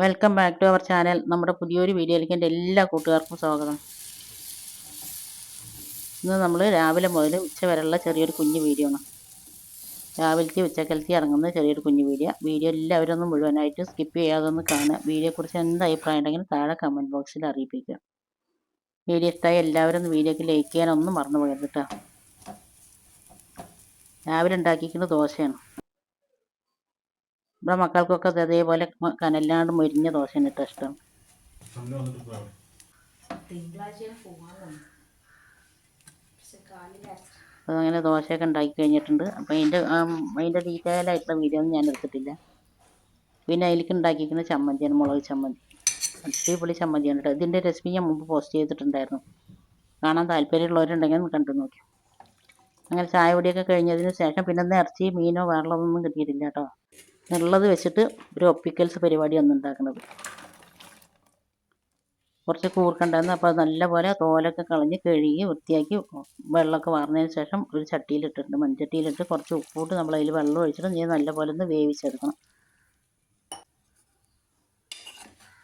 Welcome back to our channel നമ്മുടെ പുതിയൊരു വീഡിയോയിലേക്ക് എന്റെ എല്ലാ കൂട്ടുകാർക്കും സ്വാഗതം. ഇന്ന് നമ്മൾ രാവിലെ മുതൽ ഉച്ച വരെയുള്ള ചെറിയൊരു കുഞ്ഞു വീഡിയോ ആണ്. രാവിലത്തെ ഉച്ചക്കലത്തെ ഇറങ്ങുന്ന ചെറിയൊരു കുഞ്ഞു വീഡിയോ. വീഡിയോ എല്ലാവരും ഒന്ന് മുഴുവനായിട്ട് സ്കിപ്പ് ചെയ്യാതെ ഒന്ന് കാണുക. വീഡിയോയെക്കുറിച്ച് എന്ത് അഭിപ്രായം ഉണ്ടെങ്കിലും താഴെ കമന്റ് ബോക്സിൽ അറിയിപ്പിക്കുക. വീഡിയോ ഇഷ്ടമായി എല്ലാവരും ഒന്ന് വീഡിയോക്ക് ലൈക്ക് ചെയ്യാനൊന്നും മറന്നു പോകരുത് കേട്ടോ. രാവിലെ ഉണ്ടാക്കിയിരിക്കുന്ന ദോശയാണ്. ഇവിടെ മക്കൾക്കൊക്കെ അതേപോലെ കനല്ലാണ്ട് മൊരിഞ്ഞ ദോശയാണ് ഇട്ട ഇഷ്ടം. അപ്പോൾ അങ്ങനെ ദോശയൊക്കെ ഉണ്ടാക്കി കഴിഞ്ഞിട്ടുണ്ട്. അപ്പോൾ അതിന്റെ അതിന്റെ ഡീറ്റെയിൽ ആയിട്ടുള്ള വീഡിയോ ഒന്നും ഞാൻ എടുത്തിട്ടില്ല. പിന്നെ അതിലേക്ക് ഉണ്ടാക്കിയിരിക്കുന്ന ചമ്മന്തിയാണ് മുളക് ചമ്മന്തി. അടിപൊളി ചമ്മന്തിയാണ് കേട്ടോ. ഇതിന്റെ റെസിപ്പി ഞാൻ മുമ്പ് പോസ്റ്റ് ചെയ്തിട്ടുണ്ടായിരുന്നു. കാണാൻ താല്പര്യമുള്ളവരുണ്ടെങ്കിൽ ഒന്ന് കണ്ടു നോക്കി. അങ്ങനെ ചായ പൊടിയൊക്കെ കഴിഞ്ഞതിന് ശേഷം പിന്നെ ഒന്ന് ഇറച്ചി മീനോ വെള്ളമൊന്നും കിട്ടിയിട്ടില്ല കേട്ടോ. ഉള്ളത് വെച്ചിട്ട് ഒരു ഒപ്പിക്കൽസ് പരിപാടിയാണ് ഉണ്ടാക്കുന്നത്. കുറച്ച് കൂർക്കുണ്ടായിരുന്നു അപ്പോൾ അത് നല്ലപോലെ തോലൊക്കെ കളഞ്ഞ് കഴുകി വൃത്തിയാക്കി വെള്ളമൊക്കെ വാർന്നതിന് ശേഷം ഒരു ചട്ടിയിലിട്ടിട്ടുണ്ട് മൺചട്ടിയിലിട്ട് കുറച്ച് ഉപ്പിട്ട് നമ്മൾ അതിൽ വെള്ളം ഒഴിച്ചിട്ട് നീ നല്ലപോലെ ഒന്ന് വേവിച്ചെടുക്കണം.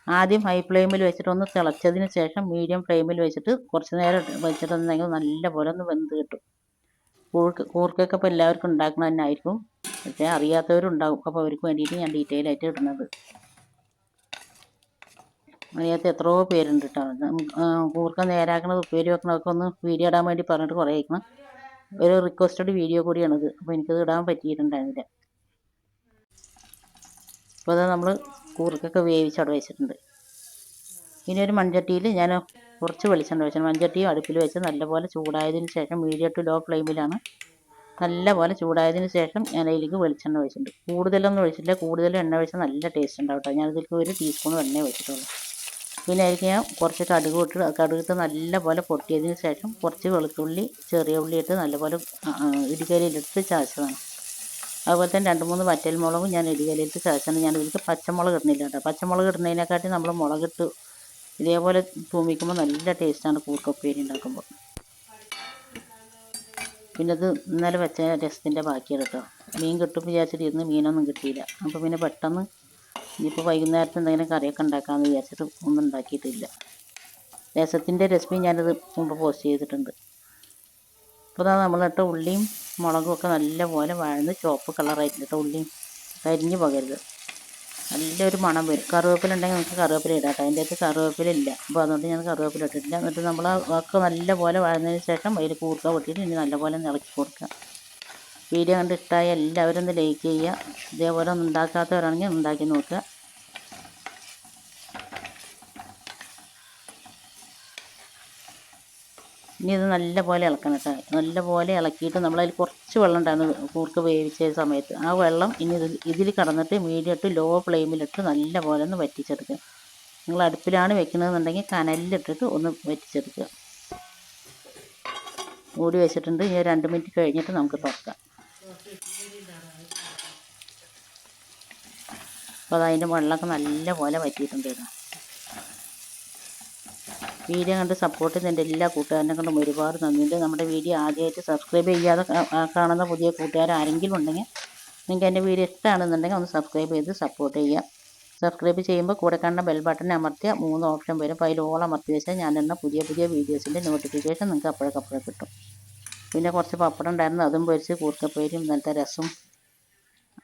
ആദ്യം ഹൈ ഫ്ലെയിമിൽ വെച്ചിട്ട് ഒന്ന് തിളച്ചതിന് ശേഷം മീഡിയം ഫ്ലെയിമിൽ വെച്ചിട്ട് കുറച്ച് നേരം വെച്ചിട്ടുണ്ടെങ്കിൽ നല്ലപോലെ ഒന്ന് വെന്ത് കിട്ടും. കൂർക്ക് കൂർക്കൊക്കെ ഇപ്പോൾ എല്ലാവർക്കും ഉണ്ടാക്കണം തന്നെ ആയിരിക്കും. പക്ഷേ അറിയാത്തവരുണ്ടാവും. അപ്പോൾ അവർക്ക് വേണ്ടിയിട്ട് ഞാൻ ഡീറ്റെയിൽ ആയിട്ട് ഇടുന്നത്. അറിയാത്ത എത്രയോ പേരുണ്ട് കേട്ടോ കൂർക്ക നേരാക്കണത് ഉപ്പേരി വെക്കണതൊക്കെ ഒന്ന് വീഡിയോ ഇടാൻ വേണ്ടി പറഞ്ഞിട്ട് കുറേ അയക്കണം ഒരു റിക്വസ്റ്റഡ് വീഡിയോ കൂടിയാണിത്. അപ്പോൾ എനിക്കത് ഇടാൻ പറ്റിയിട്ടുണ്ടായിരുന്നില്ല. അപ്പോൾ അത് നമ്മൾ കൂർക്കൊക്കെ വേവിച്ച് അവിടെ വെച്ചിട്ടുണ്ട്. ഇനി ഒരു മൺചട്ടിയിൽ ഞാൻ കുറച്ച് വെളിച്ചെണ്ണ വെച്ചു മൺചട്ടിയും അടുപ്പിൽ വെച്ച് നല്ലപോലെ ചൂടായതിന് ശേഷം മീഡിയം ടു ലോ ഫ്ലെയിമിലാണ് നല്ലപോലെ ചൂടായതിന് ശേഷം ഞാൻ അതിലേക്ക് വെളിച്ചെണ്ണ ഒഴിച്ചിട്ടുണ്ട്. കൂടുതലൊന്നും ഒഴിച്ചില്ല കൂടുതൽ എണ്ണ ഒഴിച്ചാൽ നല്ല ടേസ്റ്റ് ഉണ്ടാവും കേട്ടോ ഞാൻ ഇതിലേക്ക് ഒരു ടീസ്പൂൺ എണ്ണ ഒഴിച്ചിട്ടുള്ളൂ. പിന്നെ അതിലേക്ക് ഞാൻ കുറച്ച് കടുക് ഇട്ട് കടുക് ഇട്ട് നല്ലപോലെ പൊട്ടിയതിന് ശേഷം കുറച്ച് വെളുത്തുള്ളി ചെറിയ ഉള്ളി ഇട്ട് നല്ലപോലെ ഇടികലിയിലിട്ട് ചാച്ചതാണ് അതുപോലെ തന്നെ രണ്ട് മൂന്ന് വറ്റൽമുളകും ഞാൻ ഇടികലിയിട്ട് ചാച്ചാണ് ഞാൻ ഇതിലേക്ക് പച്ചമുളക് ഇടുന്നില്ല കേട്ടോ പച്ചമുളക് ഇടുന്നതിനെക്കാട്ടി നമ്മൾ മുളകിട്ട് ഇതേപോലെ തൂമിക്കുമ്പോൾ നല്ല ടേസ്റ്റാണ് കൂർക്കപ്പേരി ഉണ്ടാക്കുമ്പോൾ. പിന്നെ അത് ഇന്നലെ വെച്ച രസത്തിന്റെ ബാക്കിയാണ് കേട്ടോ മീൻ കിട്ടും വിചാരിച്ചിട്ട് ഇരുന്ന് മീനൊന്നും കിട്ടിയില്ല. അപ്പോൾ പിന്നെ പെട്ടെന്ന് ഇനിയിപ്പോൾ വൈകുന്നേരത്ത് എന്തെങ്കിലും കറിയൊക്കെ ഉണ്ടാക്കാമെന്ന് വിചാരിച്ചിട്ട് ഒന്നും ഉണ്ടാക്കിയിട്ടില്ല. രസത്തിന്റെ റെസിപ്പി ഞാനത് മുമ്പ് പോസ്റ്റ് ചെയ്തിട്ടുണ്ട്. അപ്പോൾ അതാ നമ്മളിട്ട ഉള്ളിയും മുളകും ഒക്കെ നല്ലപോലെ വഴന്ന് ചുവപ്പ് കളറായിട്ടുണ്ട് കേട്ടോ ഉള്ളിയും കരിഞ്ഞ് പകരുത്. നല്ലൊരു മണം വരും. കറിവേപ്പില ഉണ്ടെങ്കിൽ നമുക്ക് കറിവേപ്പില ഇടാം അതിന്റെ അകത്ത് കറിവേപ്പില ഇല്ല അപ്പോൾ അതുകൊണ്ട് ഞാൻ കറിവേപ്പില ഇട്ടിട്ടില്ല. എന്നിട്ട് നമ്മൾ ഒക്കെ നല്ലപോലെ വഴന്നതിന് ശേഷം അതിൽ കൂർക്ക പൊട്ടിയിട്ട് ഇനി നല്ലപോലെ ഇളക്കി കൊടുക്കുക. വീഡിയോ കണ്ട് എല്ലാവരും ഒന്ന് ലൈക്ക് ചെയ്യുക. ഇതേപോലെ ഒന്നും ഉണ്ടാക്കാത്തവരാണെങ്കിൽ ഉണ്ടാക്കി നോക്കുക. ഇനി ഇത് നല്ലപോലെ ഇളക്കണം കേട്ടോ. നല്ലപോലെ ഇളക്കിയിട്ട് നമ്മളതിൽ കുറച്ച് വെള്ളം ഉണ്ടായിരുന്നു കൂർക്ക് വേവിച്ച സമയത്ത്. ആ വെള്ളം ഇനി ഇത് ഇതിൽ കടന്നിട്ട് മീഡിയം ഇട്ട് ലോ ഫ്ലെയിമിലിട്ട് നല്ലപോലെ ഒന്ന് വറ്റിച്ചെടുക്കുക. നിങ്ങൾ അടുപ്പിലാണ് വെക്കുന്നതെന്നുണ്ടെങ്കിൽ കനലിലിട്ടിട്ട് ഒന്ന് വറ്റിച്ചെടുക്കുക. മൂടി വെച്ചിട്ടുണ്ട്. ഇനി രണ്ട് മിനിറ്റ് കഴിഞ്ഞിട്ട് നമുക്ക് തുറക്കാം. അപ്പോൾ അതതിന്റെ വെള്ളമൊക്കെ നല്ലപോലെ കേട്ടോ. വീഡിയോ കണ്ട് സപ്പോർട്ട് ചെയ്യുന്ന എന്റെ എല്ലാ കൂട്ടുകാരനെ കൊണ്ടും ഒരുപാട് നന്ദിയുണ്ട് നമ്മുടെ വീഡിയോ ആദ്യമായിട്ട് സബ്സ്ക്രൈബ് ചെയ്യാതെ കാണുന്ന പുതിയ കൂട്ടുകാർ ആരെങ്കിലും ഉണ്ടെങ്കിൽ നിങ്ങൾക്ക് എന്റെ വീഡിയോ ഇഷ്ടമാണെന്നുണ്ടെങ്കിൽ ഒന്ന് സബ്സ്ക്രൈബ് ചെയ്ത് സപ്പോർട്ട് ചെയ്യുക. സബ്സ്ക്രൈബ് ചെയ്യുമ്പോൾ കൂടെ കാണുന്ന ബെൽ ബട്ടൺ അമർത്തിയ മൂന്ന് ഓപ്ഷൻ വരും. അപ്പോൾ അതിൽ ഓൾ അമർത്തി വെച്ചാൽ ഞാൻ എന്ന പുതിയ പുതിയ വീഡിയോസിന്റെ നോട്ടിഫിക്കേഷൻ നിങ്ങൾക്ക് അപ്പോഴേക്കപ്പോഴേ കിട്ടും. പിന്നെ കുറച്ച് പപ്പടം ഉണ്ടായിരുന്നു അതും പൊരിച്ച് കൂർക്കപ്പേരും ഇന്നലത്തെ രസം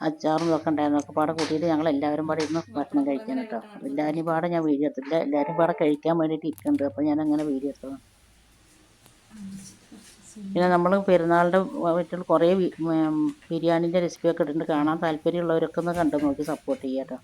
അച്ചാറും ഒക്കെ പാടെ കൂട്ടിയിട്ട് ഞങ്ങൾ എല്ലാവരും പാടെ ഇരുന്ന് ഭക്ഷണം കഴിക്കാൻ കേട്ടോ. എല്ലാവരും പാടെ ഞാൻ വീഡിയോ എടുത്തില്ല എല്ലാവരും പാടെ കഴിക്കാൻ വേണ്ടിയിട്ട് ഇരിക്കുന്നുണ്ട്. അപ്പോൾ ഞാൻ അങ്ങനെ വീഡിയോ എടുത്തതാണ്. പിന്നെ നമ്മൾ പെരുന്നാളിന്റെ വീട്ടിൽ കുറേ ബിരിയാണീന്റെ റെസിപ്പിയൊക്കെ ഇട്ടിട്ടുണ്ട് കാണാൻ താല്പര്യമുള്ളവരൊക്കെ ഒന്ന് കണ്ടു നോക്കി സപ്പോർട്ട് ചെയ്യാം കേട്ടോ